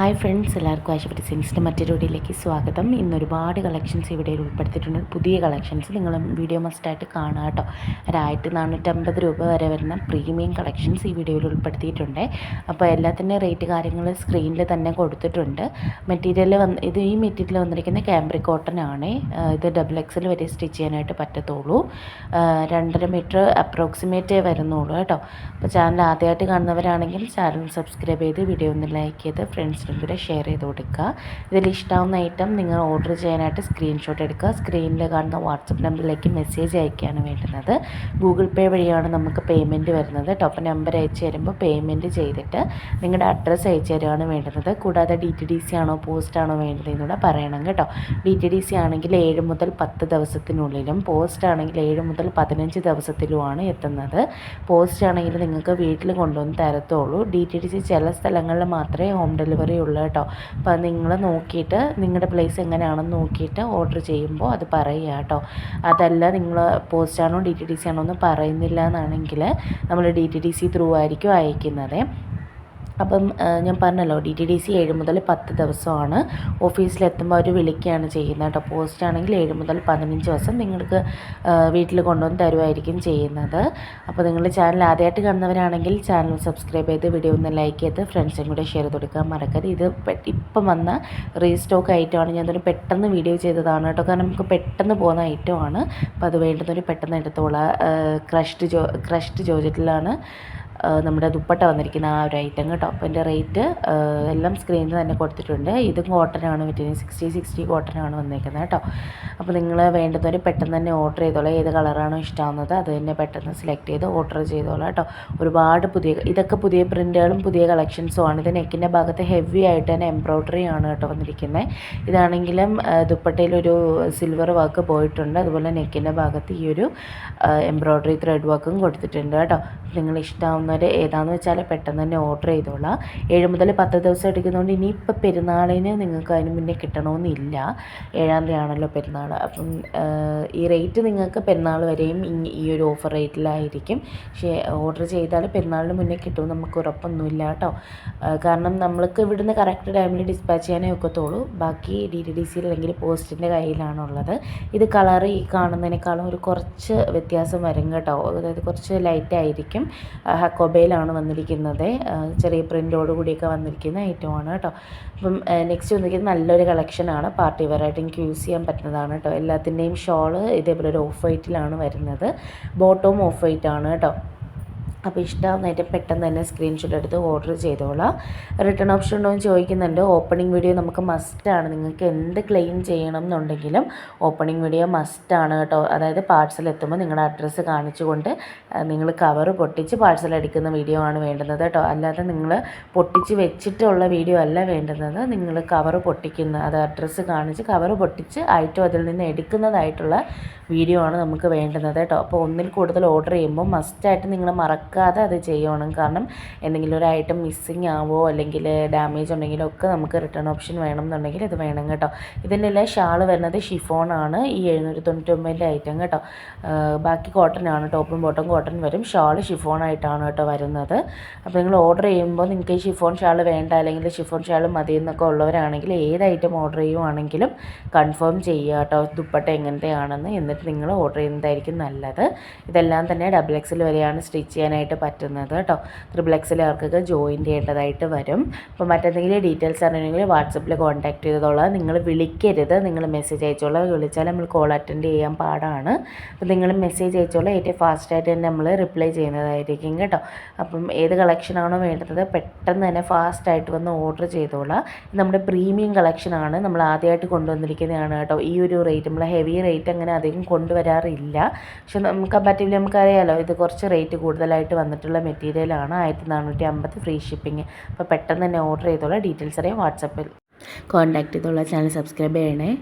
Hi friends എല്ലാവർക്കും ആശുപത്രി സിൻസിന്റെ മറ്റൊരു വീഡിയോയിലേക്ക് സ്വാഗതം. ഇന്ന് ഒരുപാട് കളക്ഷൻസ് ഇവിടെ ഉൾപ്പെടുത്തിയിട്ടുണ്ട്. പുതിയ കളക്ഷൻസ് നിങ്ങൾ വീഡിയോ മസ്റ്റായിട്ട് കാണുക കേട്ടോ. ഒരായിരത്തി നാനൂറ്റമ്പത് രൂപ വരെ വരുന്ന പ്രീമിയം കളക്ഷൻസ് ഈ വീഡിയോയിൽ ഉൾപ്പെടുത്തിയിട്ടുണ്ട്. അപ്പോൾ എല്ലാത്തിന്റെ റേറ്റ് കാര്യങ്ങൾ സ്ക്രീനിൽ തന്നെ കൊടുത്തിട്ടുണ്ട്. മെറ്റീരിയൽ വന്ന് ഇത് ഈ മെറ്റീരിയൽ വന്നിരിക്കുന്ന ക്യാമ്പ്രി കോട്ടൺ ആണ്. ഇത് ഡബിൾ എക്സിൽ വരെ സ്റ്റിച്ച് ചെയ്യാനായിട്ട് പറ്റത്തുള്ളൂ. രണ്ടര മീറ്റർ അപ്രോക്സിമേറ്റ് വരുന്നുള്ളൂ കേട്ടോ. അപ്പോൾ ചാനൽ ആദ്യമായിട്ട് കാണുന്നവരാണെങ്കിൽ ചാനൽ സബ്സ്ക്രൈബ് ചെയ്ത് വീഡിയോ ഒന്ന് ലൈക്ക് ചെയ്ത് ഫ്രണ്ട്സിനും കൂടെ ഷെയർ ചെയ്ത് കൊടുക്കുക. ഇതിൽ ഇഷ്ടമാവുന്ന ഐറ്റം നിങ്ങൾ ഓർഡർ ചെയ്യാനായിട്ട് സ്ക്രീൻഷോട്ട് എടുക്കുക. സ്ക്രീനിൽ കാണുന്ന വാട്സപ്പ് നമ്പറിലേക്ക് മെസ്സേജ് അയക്കുകയാണ് വേണ്ടുന്നത്. ഗൂഗിൾ പേ വഴിയാണ് നമുക്ക് പേയ്മെന്റ് വരുന്നത്. ടോപ്പ് നമ്പർ അയച്ചു തരുമ്പോൾ പേയ്മെന്റ് ചെയ്തിട്ട് നിങ്ങളുടെ അഡ്രസ്സ് അയച്ചു തരികയാണ് വേണ്ടുന്നത്. കൂടാതെ ഡി ടി ഡി സി ആണോ പോസ്റ്റ് ആണോ വേണ്ടത് എന്നൂടെ പറയണം കേട്ടോ. ഡി ടി ഡി സി ആണെങ്കിൽ ഏഴ് മുതൽ പത്ത് ദിവസത്തിനുള്ളിലും പോസ്റ്റ് ആണെങ്കിൽ ഏഴ് മുതൽ പതിനഞ്ച് ദിവസത്തിലുമാണ് എത്തുന്നത്. പോസ്റ്റ് ആണെങ്കിൽ നിങ്ങൾക്ക് വീട്ടിൽ കൊണ്ടുവന്ന് തരത്തുള്ളൂ. ഡി ടി ഡി സി ചില സ്ഥലങ്ങളിൽ മാത്രമേ ഹോം ഡെലിവറി ഉള്ളൂ കേട്ടോ. അപ്പോൾ നിങ്ങൾ നോക്കിയിട്ട് നിങ്ങളുടെ പ്ലേസ് എങ്ങനെയാണെന്ന് നോക്കിയിട്ട് ഓർഡർ ചെയ്യുമ്പോൾ അത് പറയുക കേട്ടോ. അതല്ല നിങ്ങൾ പോസ്റ്റാണോ ഡി ടി ഡി സി ആണോ എന്ന് പറയുന്നില്ല എന്നാണെങ്കിൽ നമ്മൾ D T D C through ആയിരിക്കും അയക്കുന്നത്. അപ്പം ഞാൻ പറഞ്ഞല്ലോ ഡി ടി ഡി സി ഏഴ് മുതൽ പത്ത് ദിവസമാണ്. ഓഫീസിലെത്തുമ്പോൾ അവർ വിളിക്കുകയാണ് ചെയ്യുന്നത് കേട്ടോ. പോസ്റ്റ് ആണെങ്കിൽ ഏഴ് മുതൽ പതിനഞ്ച് ദിവസം നിങ്ങൾക്ക് വീട്ടിൽ കൊണ്ടുവന്ന് തരുമായിരിക്കും ചെയ്യുന്നത്. അപ്പോൾ നിങ്ങൾ ചാനൽ ആദ്യമായിട്ട് കാണുന്നവരാണെങ്കിൽ ചാനൽ സബ്സ്ക്രൈബ് ചെയ്ത് വീഡിയോ ഒന്ന് ലൈക്ക് ചെയ്ത് ഫ്രണ്ട്സും കൂടെ ഷെയർ ചെയ്ത് കൊടുക്കാൻ മറക്കരുത്. ഇത് ഇപ്പം വന്ന റീസ്റ്റോക്ക് ഐറ്റമാണ്. ഞാനതൊരു പെട്ടെന്ന് വീഡിയോ ചെയ്തതാണ് കേട്ടോ. കാരണം നമുക്ക് പെട്ടെന്ന് പോകുന്ന ഐറ്റമാണ്. അപ്പോൾ അത് വേണ്ടുന്നൊരു പെട്ടെന്ന് എടുത്തോളാം. ക്രഷ്ഡ് ജോ ക്രഷ്ഡ് ജോജറ്റിലാണ്. നമ്മുടെ ദുപ്പട്ട വന്നിരിക്കുന്ന ആ ഒരു ഐറ്റം കേട്ടോ. അപ്പോൾ എന്റെ റേറ്റ് എല്ലാം സ്ക്രീനിൽ തന്നെ കൊടുത്തിട്ടുണ്ട്. ഇതും കോട്ടനാണ് പറ്റുന്നത് സിക്സ്റ്റി സിക്സ്റ്റി കോട്ടനാണ് വന്നിരിക്കുന്നത് കേട്ടോ. അപ്പോൾ നിങ്ങൾ വേണ്ടുന്നവർ പെട്ടെന്ന് തന്നെ ഓർഡർ ചെയ്തോളാം. ഏത് കളറാണോ ഇഷ്ടമാകുന്നത് അത് തന്നെ പെട്ടെന്ന് സെലക്ട് ചെയ്ത് ഓർഡർ ചെയ്തോളാം കേട്ടോ. ഒരുപാട് പുതിയ ഇതൊക്കെ പുതിയ പ്രിന്റുകളും പുതിയ കളക്ഷൻസും ആണ്. ഇത് നെക്കിന്റെ ഭാഗത്ത് ഹെവി ആയിട്ട് തന്നെ എംബ്രോയ്ഡറി ആണ് കേട്ടോ വന്നിരിക്കുന്നത് ഇതാണെങ്കിലും ദുപ്പട്ടയിലൊരു സിൽവർ വർക്ക് പോയിട്ടുണ്ട്. അതുപോലെ നെക്കിന്റെ ഭാഗത്ത് ഈ ഒരു എംബ്രോയ്ഡറി ത്രെഡ് വർക്കും കൊടുത്തിട്ടുണ്ട് കേട്ടോ. നിങ്ങൾ ഇഷ്ടമാവുന്ന ചെയ്യുന്നവർ ഏതാണെന്ന് വെച്ചാൽ പെട്ടെന്ന് തന്നെ ഓർഡർ ചെയ്തോളാം. ഏഴ് മുതൽ പത്ത് ദിവസം എടുക്കുന്നതുകൊണ്ട് ഇനിയിപ്പോൾ പെരുന്നാളിന് നിങ്ങൾക്ക് അതിന് മുന്നേ കിട്ടണമെന്നില്ല ഏഴാം തീയതി ആണല്ലോ പെരുന്നാൾ അപ്പം ഈ റേറ്റ് നിങ്ങൾക്ക് പെരുന്നാൾ വരെയും ഈ ഒരു ഓഫർ റേറ്റിലായിരിക്കും പക്ഷേ ഓർഡർ ചെയ്താൽ പെരുന്നാളിന് മുന്നേ കിട്ടും നമുക്ക് ഉറപ്പൊന്നുമില്ല കേട്ടോ കാരണം നമ്മൾക്ക് ഇവിടുന്ന് കറക്റ്റ് ടൈമിൽ ഡിസ്പാച്ച് ചെയ്യാനേ ഒക്കത്തുള്ളൂ. ബാക്കി ഡി ടി ഡി സിയിൽ അല്ലെങ്കിൽ പോസ്റ്റിന്റെ കയ്യിലാണുള്ളത്. ഇത് കളർ ഈ കാണുന്നതിനേക്കാളും ഒരു കുറച്ച് വ്യത്യാസം വരും കേട്ടോ. അതായത് കുറച്ച് ലൈറ്റ് ആയിരിക്കും. ഹക്കോബയിലാണ് വന്നിരിക്കുന്നത്. ചെറിയ പ്രിന്റോട് കൂടിയൊക്കെ വന്നിരിക്കുന്ന ഐറ്റമാണ് കേട്ടോ. അപ്പം നെക്സ്റ്റ് വന്നിരിക്കുന്നത് നല്ലൊരു കളക്ഷനാണ് പാർട്ടി വെയർ ആയിട്ട് എനിക്ക് യൂസ് ചെയ്യാൻ പറ്റുന്നതാണ് കേട്ടോ. എല്ലാത്തിന്റെയും ഷോൾ ഇതേപോലെ ഒരു ഓഫ് വൈറ്റിലാണ് വരുന്നത്. ബോട്ടവും ഓഫ് വൈറ്റാണ് കേട്ടോ. അപ്പോൾ ഇഷ്ടമാവുന്നതായിട്ട് പെട്ടെന്ന് തന്നെ സ്ക്രീൻഷോട്ട് എടുത്ത് ഓർഡർ ചെയ്തോളാം. റിട്ടേൺ ഓപ്ഷൻ ഉണ്ടോ എന്ന് ചോദിക്കുന്നുണ്ട്. ഓപ്പണിംഗ് വീഡിയോ നമുക്ക് മസ്റ്റാണ് നിങ്ങൾക്ക് എന്ത് ക്ലെയിം ചെയ്യണം എന്നുണ്ടെങ്കിലും ഓപ്പണിംഗ് വീഡിയോ മസ്റ്റാണ് കേട്ടോ. അതായത് പാഴ്സൽ എത്തുമ്പോൾ നിങ്ങളുടെ അഡ്രസ്സ് കാണിച്ചുകൊണ്ട് നിങ്ങൾ കവർ പൊട്ടിച്ച് പാഴ്സൽ അടിക്കുന്ന വീഡിയോ ആണ് വേണ്ടുന്നത് കേട്ടോ. അല്ലാതെ നിങ്ങൾ പൊട്ടിച്ച് വെച്ചിട്ടുള്ള വീഡിയോ അല്ല വേണ്ടുന്നത്. നിങ്ങൾ കവർ പൊട്ടിക്കുന്ന അത് അഡ്രസ്സ് കാണിച്ച് കവർ പൊട്ടിച്ച് ആയിട്ടും അതിൽ നിന്ന് എടുക്കുന്നതായിട്ടുള്ള വീഡിയോ ആണ് നമുക്ക് വേണ്ടുന്നത് കേട്ടോ. അപ്പോൾ ഒന്നിൽ കൂടുതൽ ഓർഡർ ചെയ്യുമ്പോൾ മസ്റ്റായിട്ട് നിങ്ങൾ മറക്കാതെ അത് ചെയ്യണം. കാരണം എന്തെങ്കിലും ഒരു ഐറ്റം മിസ്സിങ് ആവോ അല്ലെങ്കിൽ ഡാമേജ് ഉണ്ടെങ്കിലോ ഒക്കെ നമുക്ക് റിട്ടേൺ ഓപ്ഷൻ വേണം എന്നുണ്ടെങ്കിൽ ഇത് വേണം കേട്ടോ. ഇതിന്റെ എല്ലാം ഷാൾ വരുന്നത് ഷിഫോൺ ആണ്. ഈ എഴുന്നൂറ്റി തൊണ്ണൂറ്റൊമ്പതിന്റെ ഐറ്റം കേട്ടോ ബാക്കി കോട്ടൺ ആണ്. ടോപ്പും ബോട്ടം കോട്ടൺ വരും. ഷാൾ ഷിഫോൺ ആയിട്ടാണ് കേട്ടോ വരുന്നത്. അപ്പോൾ നിങ്ങൾ ഓർഡർ ചെയ്യുമ്പോൾ നിങ്ങൾക്ക് ഈ ഷിഫോൺ ഷാൾ വേണ്ട അല്ലെങ്കിൽ ഷിഫോൺ ഷാൾ മതി എന്നൊക്കെ ഉള്ളവരാണെങ്കിൽ ഏത് ഐറ്റം ഓർഡർ ചെയ്യുവാണെങ്കിലും കൺഫേം ചെയ്യുക കേട്ടോ. ദുപ്പട്ട എങ്ങനത്തെയാണെന്ന്. എന്നിട്ട് നിങ്ങൾ ഓർഡർ ചെയ്യുന്നതായിരിക്കും നല്ലത്. ഇതെല്ലാം തന്നെ ഡബിൾ എക്സിൽ വരെയാണ് സ്റ്റിച്ച് ചെയ്യാനായിട്ട് പറ്റുന്നത് കേട്ടോ. ത്രിബിൾ അവർക്കൊക്കെ ജോയിൻ ചെയ്യേണ്ടതായിട്ട് വരും. അപ്പോൾ മറ്റെന്തെങ്കിലും ഡീറ്റെയിൽസ് അറിയണമെങ്കിൽ വാട്സപ്പിൽ കോൺടാക്ട് ചെയ്തോളാം. നിങ്ങൾ വിളിക്കരുത്. നിങ്ങൾ മെസ്സേജ് അയച്ചോളാം. വിളിച്ചാൽ നമ്മൾ കോൾ അറ്റൻഡ് ചെയ്യാൻ പാടാണ്. അപ്പോൾ നിങ്ങൾ മെസ്സേജ് അയച്ചോളാം. ഏറ്റവും ഫാസ്റ്റായിട്ട് തന്നെ നമ്മൾ റിപ്ലൈ ചെയ്യുന്നതായിരിക്കും കേട്ടോ. അപ്പം ഏത് കളക്ഷനാണോ വേണ്ടത് പെട്ടെന്ന് തന്നെ ഫാസ്റ്റായിട്ട് വന്ന് ഓർഡർ ചെയ്തോളാം. നമ്മുടെ പ്രീമിയം കളക്ഷനാണ് നമ്മൾ ആദ്യമായിട്ട് കൊണ്ടുവന്നിരിക്കുന്നതാണ് കേട്ടോ. ഈ ഒരു റേറ്റ് നമ്മൾ ഹെവി റേറ്റ് അങ്ങനെ അധികം കൊണ്ടുവരാറില്ല. പക്ഷെ നമുക്ക് കമ്പാറ്റീവ്ലി നമുക്കറിയാമല്ലോ ഇത് കുറച്ച് റേറ്റ് കൂടുതലായിട്ട് വന്നിട്ടുള്ള മെറ്റീരിയലാണ് ആയിരത്തി നാനൂറ്റി അമ്പത് ഫ്രീ ഷിപ്പിംഗ് അപ്പോൾ പെട്ടെന്ന് തന്നെ ഓർഡർ ചെയ്തോളാം. ഡീറ്റെയിൽസ് അറിയാം വാട്സപ്പിൽ. കോൺടാക്ട് ചെയ്തോളാം. ചാനൽ സബ്സ്ക്രൈബ് ചെയ്യണേ.